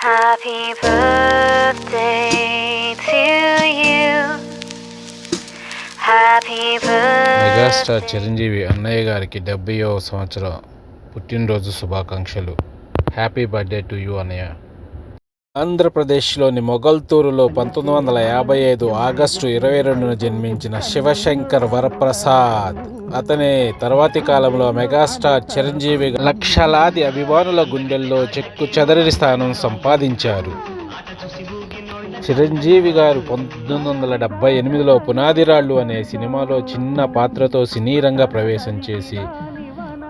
Happy birthday to you. Happy birthday. Megastar Chiranjeevi అన్నయ్య గారికి డెబ్బైవ సంవత్సరం పుట్టినరోజు శుభాకాంక్షలు హ్యాపీ బర్త్డే టు యూ అన్నయ్య ఆంధ్రప్రదేశ్లోని మొగల్తూరులో పంతొమ్మిది వందల యాభై ఐదు ఆగస్టు ఇరవై రెండున జన్మించిన శివశంకర్ వరప్రసాద్ అతని తర్వాతి కాలంలో మెగాస్టార్ చిరంజీవి లక్షలాది అభిమానుల గుండెల్లో చెక్కు చెదరని స్థానం సంపాదించారు. చిరంజీవి గారు పంతొమ్మిది వందల డెబ్బై ఎనిమిదిలో పునాదిరాళ్ళు అనే సినిమాలో చిన్న పాత్రతో సినీ రంగ ప్రవేశం చేసి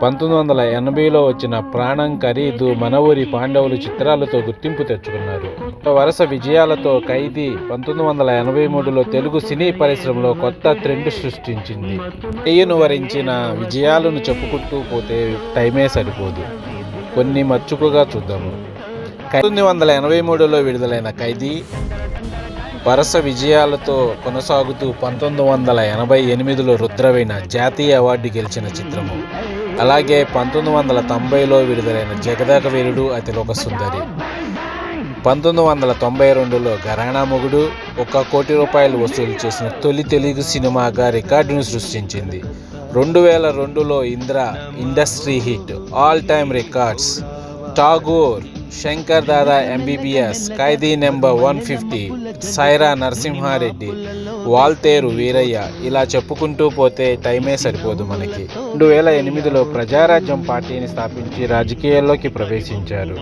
పంతొమ్మిది వందల ఎనభైలో వచ్చిన ప్రాణం ఖరీదు మన పాండవులు చిత్రాలతో గుర్తింపు తెచ్చుకున్నారు. వరుస విజయాలతో ఖైదీ పంతొమ్మిది వందల ఎనభై మూడులో తెలుగు సినీ పరిశ్రమలో కొత్త ట్రెండ్ సృష్టించింది. పెయ్యను వరించిన విజయాలను చెప్పుకుంటూ పోతే టైమే సరిపోదు. కొన్ని మచ్చుకుగా చూద్దాము. పంతొమ్మిది వందల ఎనభై మూడులో విడుదలైన ఖైదీ వరుస విజయాలతో కొనసాగుతూ పంతొమ్మిది వందల ఎనభై ఎనిమిదిలో రుద్రవైన జాతీయ అవార్డు గెలిచిన చిత్రము. అలాగే పంతొమ్మిది వందల తొంభైలో విడుదలైన జగదాక వీరుడు అతిలోక సుందరి పంతొమ్మిది వందల తొంభై రెండులో ఘరానా మొగుడు ఒక కోటి రూపాయలు వసూలు చేసిన తొలి తెలుగు సినిమాగా రికార్డును సృష్టించింది. రెండు వేల రెండులో Indra industry hit all time records. Tagore Shankar Dada MBBS Khaidi number one fifty Sye Raa Narasimha Reddy Waltair Veerayya ఇలా చెప్పుకుంటూ పోతే టైమే సరిపోదు మనకి. రెండు వేల ఎనిమిదిలో ప్రజారాజ్యం పార్టీని స్థాపించి రాజకీయాల్లోకి ప్రవేశించారు.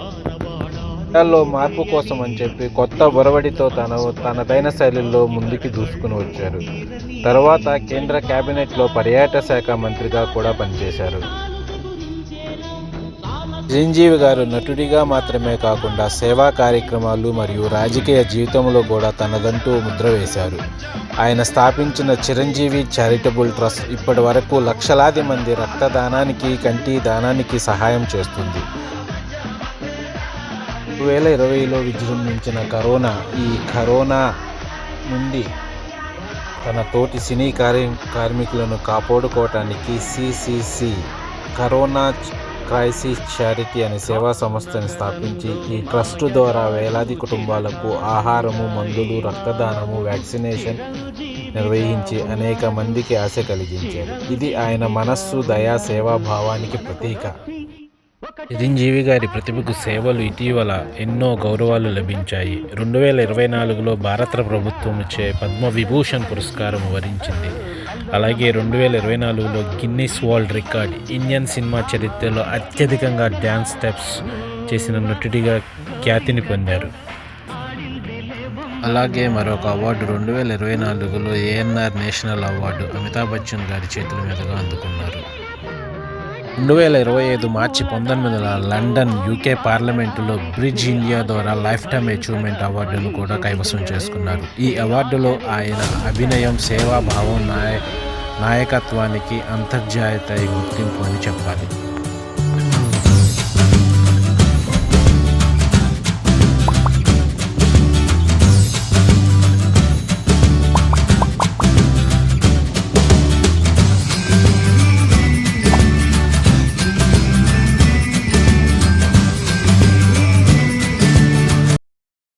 చట్టాల్లో మార్పు కోసం అని చెప్పి కొత్త ఒరవడితో తన తనదైన శైలిలో ముందుకు దూసుకుని వచ్చారు. తర్వాత కేంద్ర కేబినెట్లో పర్యాటక శాఖ మంత్రిగా కూడా పనిచేశారు. చిరంజీవి గారు నటుడిగా మాత్రమే కాకుండా సేవా కార్యక్రమాలు మరియు రాజకీయ జీవితంలో కూడా తనదంటూ ముద్ర వేశారు. ఆయన స్థాపించిన చిరంజీవి చారిటబుల్ ట్రస్ట్ ఇప్పటి వరకు లక్షలాది మంది రక్తదానానికి కంటి దానానికి సహాయం చేస్తుంది. రెండు వేల ఇరవైలో విజృంభించిన కరోనా ఈ కరోనా నుండి తన తోటి సినీ కార్య కార్మికులను కాపాడుకోవటానికి సిసిసి కరోనా క్రైసిస్ చారిటీ అనే సేవా సంస్థని స్థాపించి ఈ ట్రస్ట్ ద్వారా వేలాది కుటుంబాలకు ఆహారము మందులు రక్తదానము వ్యాక్సినేషన్ నిర్వహించి అనేక మందికి ఆశ కలిగించారు. ఇది ఆయన మనస్సు దయా సేవా భావానికి ప్రతీక. చిరంజీవి గారి ప్రతిభకు సేవలు ఇటీవల ఎన్నో గౌరవాలు లభించాయి. రెండు వేల ఇరవై నాలుగులో భారత ప్రభుత్వం ఇచ్చే పద్మ విభూషణ్ పురస్కారం వరించింది. అలాగే రెండు వేల ఇరవై నాలుగులో Guinness world record Indian cinema చరిత్రలో అత్యధికంగా డ్యాన్స్ స్టెప్స్ చేసిన నటుడిగా ఖ్యాతిని పొందారు. అలాగే మరొక అవార్డు రెండు వేల ఇరవై నాలుగులో ANR national award Amitabh Bachchan గారి చేతుల మీదుగా అందుకున్నారు. రెండు వేల ఇరవై ఐదు మార్చి పంతొమ్మిదిన లండన్ యూకే పార్లమెంటులో బ్రిడ్జ్ ఇండియా ద్వారా లైఫ్ టైమ్ అచీవ్మెంట్ అవార్డును కూడా కైవసం చేసుకున్నారు. ఈ అవార్డులో ఆయన అభినయం సేవాభావం నాయ నాయకత్వానికి అంతర్జాతీయ గుర్తింపు అని చెప్పాలి.